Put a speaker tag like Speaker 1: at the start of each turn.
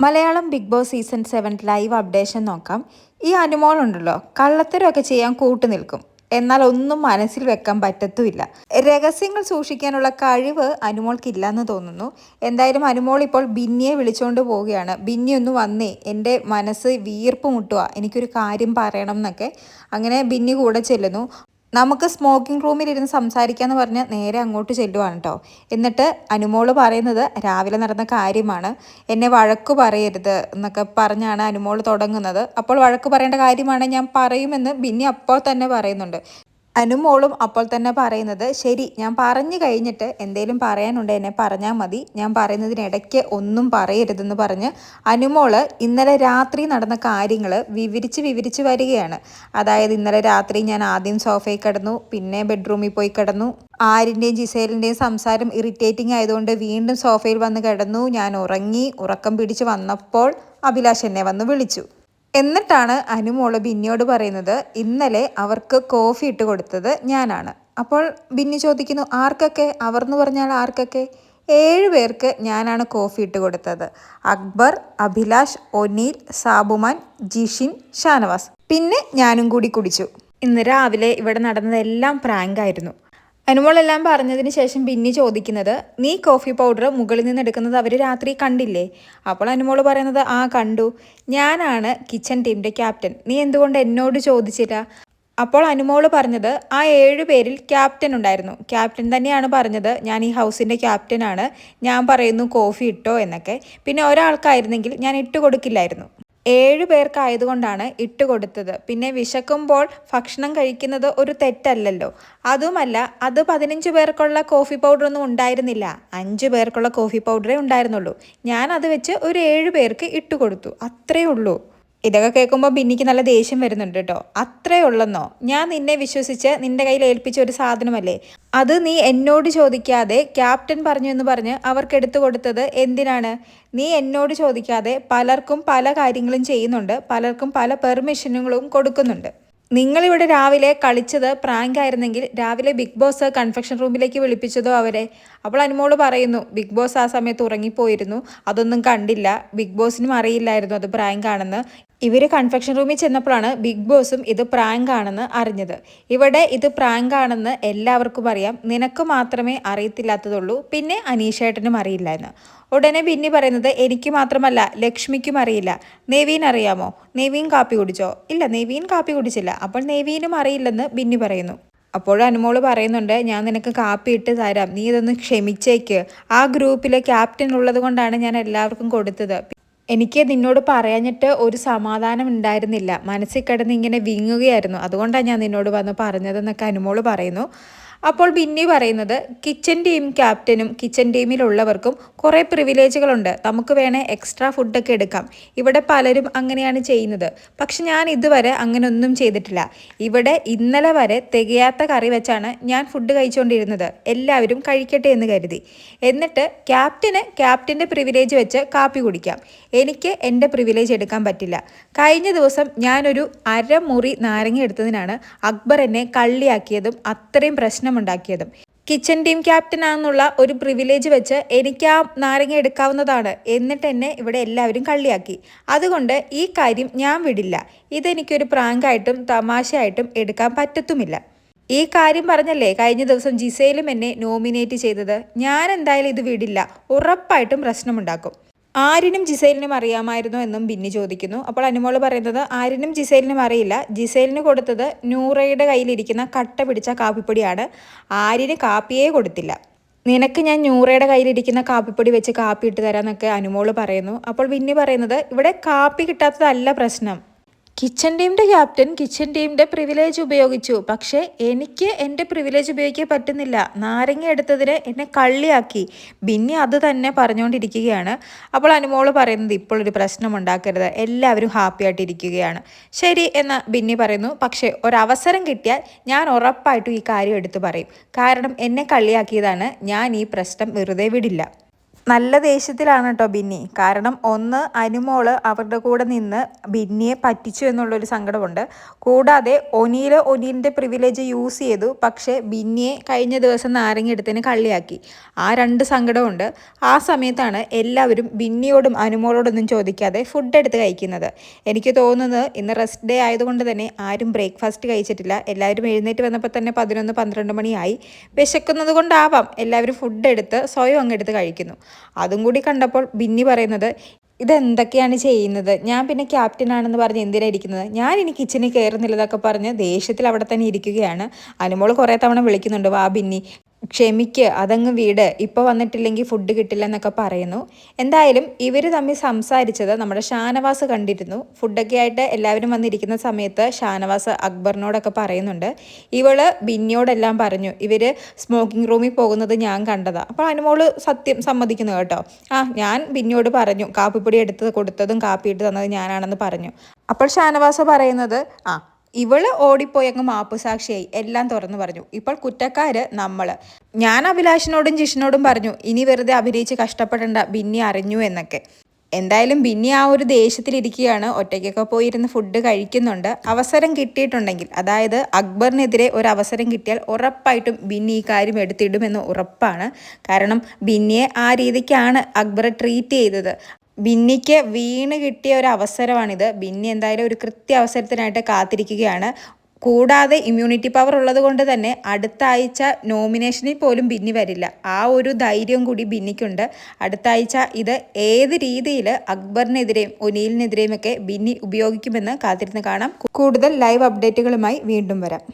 Speaker 1: Malayalam Bigg Boss season seven live updation നോക്കാം. ഈ അനുമോൾ ഉണ്ടല്ലോ കള്ളത്തരമൊക്കെ ചെയ്യാൻ കൂട്ടു നിൽക്കും. എന്നാൽ ഒന്നും മനസ്സിൽ വെക്കാൻ പറ്റത്തുമില്ല. രഹസ്യങ്ങൾ സൂക്ഷിക്കാനുള്ള കഴിവ് അനുമോൾക്കില്ലെന്ന് തോന്നുന്നു. എന്തായാലും അനുമോൾ ഇപ്പോൾ ബിന്നിയെ വിളിച്ചുകൊണ്ട് പോവുകയാണ്. ബിന്നി ഒന്ന് വന്നേ. എന്റെ മനസ്സ് വീർപ്പ് മുട്ടുക എനിക്കൊരു കാര്യം പറയണം എന്നൊക്കെ. അങ്ങനെ ബിന്നി കൂടെ ചെല്ലുന്നു. നമുക്ക് സ്മോക്കിംഗ് റൂമിൽ റൂമിലിരുന്ന് സംസാരിക്കാന്ന് പറഞ്ഞ് നേരെ അങ്ങോട്ട് ചെല്ലുവാണ് കേട്ടോ എന്നിട്ട് അനുമോൾ പറയുന്നത് രാവിലെ നടന്ന കാര്യമാണ്. എന്നെ വഴക്ക് പറയരുത് എന്നൊക്കെ പറഞ്ഞാണ് അനുമോൾ തുടങ്ങുന്നത്. അപ്പോൾ വഴക്ക് പറയേണ്ട കാര്യമാണ് ഞാൻ പറയുമെന്ന് ബിന്നി അപ്പോൾ തന്നെ പറയുന്നുണ്ട്. അനുമോളും അപ്പോൾ തന്നെ പറയുന്നത് ശരി ഞാൻ പറഞ്ഞു കഴിഞ്ഞിട്ട് എന്തേലും പറയാനുണ്ട് എന്നെ പറഞ്ഞാൽ മതി. ഞാൻ പറയുന്നതിനിടയ്ക്ക് ഒന്നും പറയരുതെന്ന് പറഞ്ഞ് അനുമോൾ ഇന്നലെ രാത്രി നടന്ന കാര്യങ്ങൾ വിവരിച്ച് വിവരിച്ച് വരികയാണ്. അതായത് ഇന്നലെ രാത്രി ഞാൻ ആദ്യം സോഫയിൽ കിടന്നു പിന്നെ ബെഡ്റൂമിൽ പോയി കിടന്നു. ആരിന്റെയും ജിസേലിന്റെയും സംസാരം ഇറിറ്റേറ്റിംഗ് ആയതുകൊണ്ട് വീണ്ടും സോഫയിൽ വന്ന് കിടന്നു. ഞാൻ ഉറങ്ങി ഉറക്കം പിടിച്ച് വന്നപ്പോൾ അഭിലാഷ് എന്നെ വന്ന് വിളിച്ചു. എന്നിട്ടാണ് അനുമോൾ ബിന്നിയോട് പറയുന്നത് ഇന്നലെ അവർക്ക് കോഫി ഇട്ട് കൊടുത്തത് ഞാനാണ്. അപ്പോൾ ബിന്നി ചോദിക്കുന്നു ആർക്കൊക്കെ? അവർ എന്ന് പറഞ്ഞാൽ ആർക്കൊക്കെ? ഏഴ് പേർക്ക് ഞാനാണ് കോഫി ഇട്ട് കൊടുത്തത്. അക്ബർ അഭിലാഷ് ഒനീൽ സാബുമാൻ ജിഷിൻ ഷാനവാസ്. പിന്നെ ഞാനും കൂടി കുടിച്ചു. ഇന്ന് രാവിലെ ഇവിടെ നടന്നതെല്ലാം പ്രാങ്ക് ആയിരുന്നു. അനുമോളെല്ലാം പറഞ്ഞതിന് ശേഷം ബിന്നി ചോദിക്കുന്നത് നീ കോഫി പൗഡർ മുകളിൽ നിന്ന് എടുക്കുന്നത് അവർ രാത്രി കണ്ടില്ലേ? അപ്പോൾ അനുമോൾ പറയുന്നത് ആ കണ്ടു. ഞാനാണ് കിച്ചൺ ടീമിന്റെ ക്യാപ്റ്റൻ നീ എന്തുകൊണ്ട് എന്നോട് ചോദിച്ചില്ല? അപ്പോൾ അനുമോൾ പറഞ്ഞത് ആ ഏഴ് പേരിൽ ക്യാപ്റ്റൻ ഉണ്ടായിരുന്നു. ക്യാപ്റ്റൻ തന്നെയാണ് പറഞ്ഞത് ഞാൻ ഈ ഹൗസിന്റെ ക്യാപ്റ്റനാണ് ഞാൻ പറയുന്നു കോഫി ഇട്ടോ എന്നൊക്കെ. പിന്നെ ഒരാൾക്കായിരുന്നെങ്കിൽ ഞാൻ ഇട്ട് കൊടുക്കില്ലായിരുന്നു. ഏഴ് പേർക്കായതുകൊണ്ടാണ് ഇട്ട് കൊടുത്തത്. പിന്നെ വിശക്കുമ്പോൾ ഭക്ഷണം കഴിക്കുന്നത് ഒരു തെറ്റല്ലല്ലോ. അതുമല്ല അത് പതിനഞ്ച് പേർക്കുള്ള കോഫി പൗഡർ ഒന്നും ഉണ്ടായിരുന്നില്ല. അഞ്ച് പേർക്കുള്ള കോഫി പൗഡറേ ഉണ്ടായിരുന്നുള്ളൂ. ഞാൻ അത് വെച്ച് ഒരു ഏഴ് പേർക്ക് ഇട്ട് കൊടുത്തു. അത്രേ ഉള്ളൂ. ഇതൊക്കെ കേൾക്കുമ്പോൾ ബിന്നിക്ക് നല്ല ദേഷ്യം വരുന്നുണ്ട് കേട്ടോ അത്രേ ഉള്ളെന്നോ? ഞാൻ നിന്നെ വിശ്വസിച്ച് നിന്റെ കയ്യിൽ ഏൽപ്പിച്ച ഒരു സാധനമല്ലേ? അത് നീ എന്നോട് ചോദിക്കാതെ ക്യാപ്റ്റൻ പറഞ്ഞു എന്ന് പറഞ്ഞ് അവർക്ക് എടുത്തു കൊടുത്തത് എന്തിനാണ്? നീ എന്നോട് ചോദിക്കാതെ പലർക്കും പല കാര്യങ്ങളും ചെയ്യുന്നുണ്ട്. പലർക്കും പല പെർമിഷനുകളും കൊടുക്കുന്നുണ്ട്. നിങ്ങളിവിടെ രാവിലെ കളിച്ചത് പ്രാങ്ക് ആയിരുന്നെങ്കിൽ രാവിലെ ബിഗ് ബോസ് കൺഫെക്ഷൻ റൂമിലേക്ക് വിളിപ്പിച്ചതോ അവരെ? അപ്പോൾ അനുമോൾ പറയുന്നു ബിഗ് ബോസ് ആ സമയത്ത് ഉറങ്ങിപ്പോയിരുന്നു. അതൊന്നും കണ്ടില്ല. ബിഗ് ബോസിനും അറിയില്ലായിരുന്നു അത് പ്രാങ്ക് ആണെന്ന്. ഇവർ കൺഫെക്ഷൻ റൂമിൽ ചെന്നപ്പോഴാണ് ബിഗ് ബോസും ഇത് പ്രാങ്ക് ആണെന്ന് അറിഞ്ഞത്. ഇവിടെ ഇത് പ്രാങ്ക് ആണെന്ന് എല്ലാവർക്കും അറിയാം. നിനക്ക് മാത്രമേ അറിയത്തില്ലാത്തതുള്ളൂ. പിന്നെ അനീഷേട്ടനും അറിയില്ല എന്ന്. ഉടനെ ബിന്നി പറയുന്നത് എനിക്ക് മാത്രമല്ല ലക്ഷ്മിക്കും അറിയില്ല. നെവീൻ അറിയാമോ? നെവീൻ കാപ്പി കുടിച്ചോ? ഇല്ല നെവീൻ കാപ്പി കുടിച്ചില്ല. അപ്പോൾ നെവീനും അറിയില്ലെന്ന് ബിന്നി പറയുന്നു. അപ്പോൾ അനുമോൾ പറയുന്നുണ്ട് ഞാൻ നിനക്ക് കാപ്പി ഇട്ട് തരാം. നീ ഇതൊന്ന് ക്ഷമിച്ചേക്ക്. ആ ഗ്രൂപ്പിലെ ക്യാപ്റ്റൻ ഉള്ളത് കൊണ്ടാണ് ഞാൻ എല്ലാവർക്കും കൊടുത്തത്. എനിക്ക് നിന്നോട് പറയാഞ്ഞിട്ട് ഒരു സമാധാനം ഉണ്ടായിരുന്നില്ല. മനസ്സിൽ കിടന്ന് ഇങ്ങനെ വിങ്ങുകയായിരുന്നു. അതുകൊണ്ടാണ് ഞാൻ നിന്നോട് വന്ന് പറഞ്ഞതെന്നൊക്കെ അനുമോൾ പറയുന്നു. അപ്പോൾ ബിന്നി പറയുന്നത് കിച്ചൻ ടീം ക്യാപ്റ്റനും കിച്ചൻ ടീമിലുള്ളവർക്കും കുറേ പ്രിവിലേജുകളുണ്ട് നമുക്ക് വേണേൽ എക്സ്ട്രാ ഫുഡൊക്കെ എടുക്കാം. ഇവിടെ പലരും അങ്ങനെയാണ് ചെയ്യുന്നത്. പക്ഷെ ഞാൻ ഇതുവരെ അങ്ങനെ ഒന്നും ചെയ്തിട്ടില്ല. ഇവിടെ ഇന്നലെ വരെ തികയാത്ത കറി വെച്ചാണ് ഞാൻ ഫുഡ് കഴിച്ചുകൊണ്ടിരുന്നത് എല്ലാവരും കഴിക്കട്ടെ എന്ന് കരുതി. എന്നിട്ട് ക്യാപ്റ്റന് ക്യാപ്റ്റന്റെ പ്രിവിലേജ് വെച്ച് കാപ്പി കുടിക്കാം. എനിക്ക് എന്റെ പ്രിവിലേജ് എടുക്കാൻ പറ്റില്ല. കഴിഞ്ഞ ദിവസം ഞാനൊരു അരമുറി നാരങ്ങ എടുത്തതിനാണ് അക്ബർ എന്നെ കള്ളിയാക്കിയതും അത്രയും പ്രശ്നം ഉണ്ടാക്കിയതും കിച്ചൺ ടീം ക്യാപ്റ്റൻ ആണെന്നുള്ള ഒരു പ്രിവിലേജ് വെച്ച് എനിക്ക് ആ നാരങ്ങ എടുക്കാവുന്നതാണ് എന്നിട്ട് എന്നെ ഇവിടെ എല്ലാവരും കള്ളിയാക്കി. അതുകൊണ്ട് ഈ കാര്യം ഞാൻ വിടില്ല. ഇതെനിക്കൊരു പ്രാങ്കായിട്ടും തമാശയായിട്ടും എടുക്കാൻ പറ്റത്തുമില്ല. ഈ കാര്യം പറഞ്ഞല്ലേ കഴിഞ്ഞ ദിവസം ജിസയിലും എന്നെ നോമിനേറ്റ് ചെയ്തത്? ഞാൻ എന്തായാലും ഇത് വിടില്ല. ഉറപ്പായിട്ടും പ്രശ്നമുണ്ടാക്കും. ആരിനും ജിസൈലിനും അറിയാമായിരുന്നോ എന്നും ബിന്നി ചോദിക്കുന്നു. അപ്പോൾ അനുമോൾ പറയുന്നത് ആരിനും ജിസൈലിനും അറിയില്ല. ജിസൈലിന് കൊടുത്തത് നൂറയുടെ കയ്യിലിരിക്കുന്ന കട്ട പിടിച്ച കാപ്പിപ്പൊടിയാണ്. ആരിന് കാപ്പിയേ കൊടുത്തില്ല. നിനക്ക് ഞാൻ നൂറയുടെ കയ്യിലിരിക്കുന്ന കാപ്പിപ്പൊടി വെച്ച് കാപ്പി ഇട്ട് തരാമെന്നൊക്കെ അനുമോൾ പറയുന്നു. അപ്പോൾ ബിന്നി പറയുന്നത് ഇവിടെ കാപ്പി കിട്ടാത്തതല്ല പ്രശ്നം. കിച്ചൺ ടീമിന്റെ ക്യാപ്റ്റൻ കിച്ചൺ ടീമിന്റെ പ്രിവിലേജ് ഉപയോഗിച്ചു. പക്ഷേ എനിക്ക് എന്റെ പ്രിവിലേജ് ഉപയോഗിക്കാൻ പറ്റുന്നില്ല. നാരങ്ങ എടുത്തതിന് എന്നെ കള്ളിയാക്കി. ബിന്നി അത് തന്നെ പറഞ്ഞുകൊണ്ടിരിക്കുകയാണ്. അപ്പോൾ അനുമോൾ പറയുന്നത് ഇപ്പോൾ ഒരു പ്രശ്നം ഉണ്ടാക്കരുത്. എല്ലാവരും ഹാപ്പി ആയിട്ടിരിക്കുകയാണ്. ശരി എന്ന് ബിന്നി പറയുന്നു. പക്ഷേ ഒരവസരം കിട്ടിയാൽ ഞാൻ ഉറപ്പായിട്ടും ഈ കാര്യം എടുത്തു പറയും. കാരണം എന്നെ കള്ളിയാക്കിയതാണ്. ഞാൻ ഈ പ്രശ്നം വെറുതെ വിടില്ല. നല്ല ദേഷ്യത്തിലാണ് കേട്ടോ ബിന്നി. കാരണം ഒന്ന് അനുമോൾ അവരുടെ കൂടെ നിന്ന് ബിന്നിയെ പറ്റിച്ചു എന്നുള്ളൊരു സങ്കടമുണ്ട്. കൂടാതെ ഒനീൽ ഒനീലിന്റെ പ്രിവിലേജ് യൂസ് ചെയ്തു. പക്ഷേ ബിന്നിയെ കഴിഞ്ഞ ദിവസം നാരങ്ങ എടുത്തതിന് കള്ളിയാക്കി. ആ രണ്ട് സങ്കടമുണ്ട് ആ സമയത്താണ് എല്ലാവരും ബിന്നിയോടും അനുമോളോടൊന്നും ചോദിക്കാതെ ഫുഡ് എടുത്ത് കഴിക്കുന്നത്. എനിക്ക് തോന്നുന്നത് ഇന്ന് റെസ്റ്റ് ഡേ ആയതുകൊണ്ട് തന്നെ ആരും ബ്രേക്ക്ഫാസ്റ്റ് കഴിച്ചിട്ടില്ല. എല്ലാവരും എഴുന്നേറ്റ് വന്നപ്പോൾ തന്നെ പതിനൊന്ന് പന്ത്രണ്ട് മണിയായി. വിശക്കുന്നത് കൊണ്ടാവാം എല്ലാവരും ഫുഡ് എടുത്ത് സ്വയം അങ്ങെടുത്ത് കഴിക്കുന്നു. അതും കൂടി കണ്ടപ്പോൾ ബിന്നി പറയുന്നത് ഇതെന്തൊക്കെയാണ് ചെയ്യുന്നത്? ഞാൻ പിന്നെ ക്യാപ്റ്റൻ ആണെന്ന് പറഞ്ഞ് എന്തിനാണ് ഇരിക്കുന്നത്? ഞാൻ ഇനി കിച്ചണിൽ കയറുന്നില്ലതൊക്കെ പറഞ്ഞ് ദേഷ്യത്തിൽ അവിടെ തന്നെ ഇരിക്കുകയാണ്. അനുമോൾ കുറേ തവണ വിളിക്കുന്നുണ്ട് വാ ബിന്നി ക്ഷമിക്ക് അതങ്ങ് വീട്. ഇപ്പോൾ വന്നിട്ടില്ലെങ്കിൽ ഫുഡ് കിട്ടില്ല എന്നൊക്കെ പറയുന്നു. എന്തായാലും ഇവർ തമ്മിൽ സംസാരിച്ചത് നമ്മുടെ ഷാനവാസ് കണ്ടിരുന്നു. ഫുഡൊക്കെ ആയിട്ട് എല്ലാവരും വന്നിരിക്കുന്ന സമയത്ത് ഷാനവാസ് അക്ബറിനോടൊക്കെ പറയുന്നുണ്ട്. ഇവൾ ബിന്നിയോടെല്ലാം പറഞ്ഞു ഇവർ സ്മോക്കിംഗ് റൂമിൽ പോകുന്നത് ഞാൻ കണ്ടതാണ് അപ്പോൾ അനുമോൾ സത്യം സമ്മതിക്കുന്നു കേട്ടോ. ആ ഞാൻ ബിന്നിയോട് പറഞ്ഞു കാപ്പിപ്പൊടി എടുത്ത് കൊടുത്തതും കാപ്പി ഇട്ട് തന്നത് ഞാനാണെന്ന് പറഞ്ഞു. അപ്പോൾ ഷാനവാസ് പറയുന്നത് ആ ഇവൾ ഓടിപ്പോയി അങ്ങ് മാപ്പ് സാക്ഷിയായി എല്ലാം തുറന്നു പറഞ്ഞു. ഇപ്പോൾ കുറ്റക്കാര് നമ്മൾ. ഞാൻ അഭിലാഷിനോടും ജിഷിനോടും പറഞ്ഞു ഇനി വെറുതെ അഭിനയിച്ച് കഷ്ടപ്പെടേണ്ട ബിന്നി അറിഞ്ഞു എന്നൊക്കെ. എന്തായാലും ബിന്നി ആ ഒരു ദേഷ്യത്തിലിരിക്കുകയാണ്. ഒറ്റയ്ക്കൊക്കെ പോയിരുന്ന് ഫുഡ് കഴിക്കുന്നുണ്ട്. അവസരം കിട്ടിയിട്ടുണ്ടെങ്കിൽ അതായത് അക്ബറിനെതിരെ ഒരു അവസരം കിട്ടിയാൽ ഉറപ്പായിട്ടും ബിന്നി ഈ കാര്യം എടുത്തിടുമെന്ന് ഉറപ്പാണ്. കാരണം ബിന്നിയെ ആ രീതിക്കാണ് അക്ബർ ട്രീറ്റ് ചെയ്തത്. ബിന്നിക്ക് വീണ് കിട്ടിയ ഒരു അവസരമാണിത്. ബിന്നി എന്തായാലും ഒരു കൃത്യ അവസരത്തിനായിട്ട് കാത്തിരിക്കുകയാണ്. കൂടാതെ ഇമ്മ്യൂണിറ്റി പവർ ഉള്ളത് കൊണ്ട് തന്നെ അടുത്ത ആഴ്ച നോമിനേഷനിൽ പോലും ബിന്നി വരില്ല. ആ ഒരു ധൈര്യം കൂടി ബിന്നിക്കുണ്ട്. അടുത്ത ആഴ്ച ഇത് ഏത് രീതിയിൽ അക്ബറിനെതിരെയും ഒനീലിനെതിരെയും ഒക്കെ ബിന്നി ഉപയോഗിക്കുമെന്ന് കാത്തിരുന്ന് കാണാം. കൂടുതൽ ലൈവ് അപ്ഡേറ്റുകളുമായി വീണ്ടും വരാം.